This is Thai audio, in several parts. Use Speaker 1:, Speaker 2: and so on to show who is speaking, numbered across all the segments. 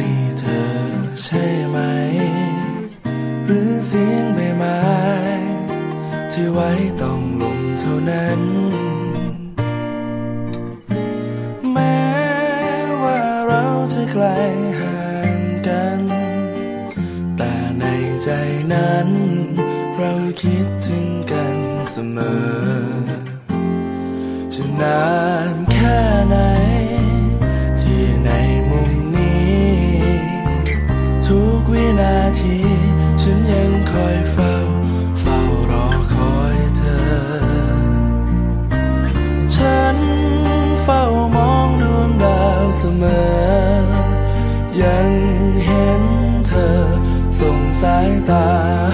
Speaker 1: นี่เธอใช่ไหม หรือเสียงใบไม้ ที่ไว้ต้องลมเท่านั้น แม้ว่าเราจะไกลห่างกัน แต่ในใจนั้น เราคิดถึงกันเสมอ จะนานแค่ไหน ยังเห็นเธอ ส่งสายตา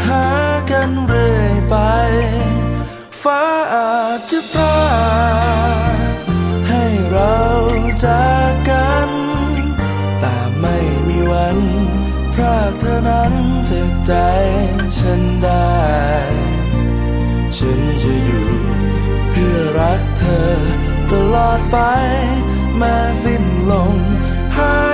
Speaker 1: หากันเรื่อยไป ฟ้าอาจจะพรากให้เราจากกัน แต่ไม่มีวันพรากเธอนั้นจากใจฉันได้ ฉันจะอยู่เพื่อรักเธอตลอดไปแม้สิ้นลมหาย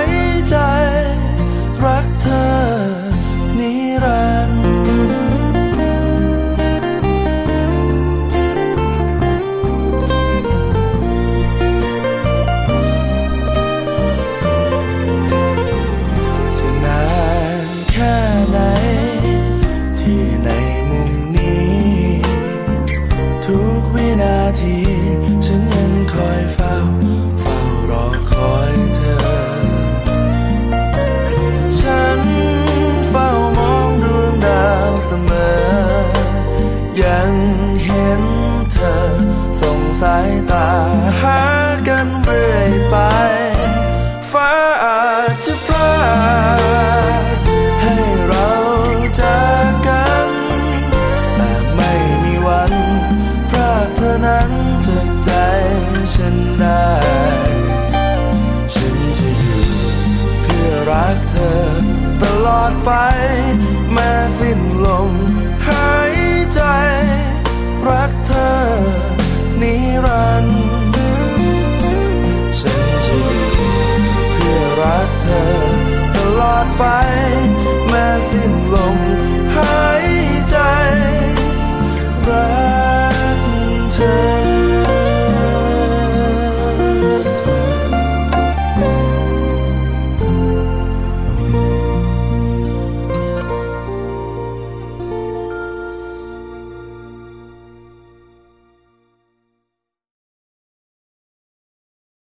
Speaker 1: นั้นจากใจฉันได้ ฉันจะอยู่เพื่อรักเธอ ตลอดไปแม้สิ้นลมหายใจ รักเธอ นิรันดร์ฉันจะอยู่เพื่อรักเธอ ตลอดไป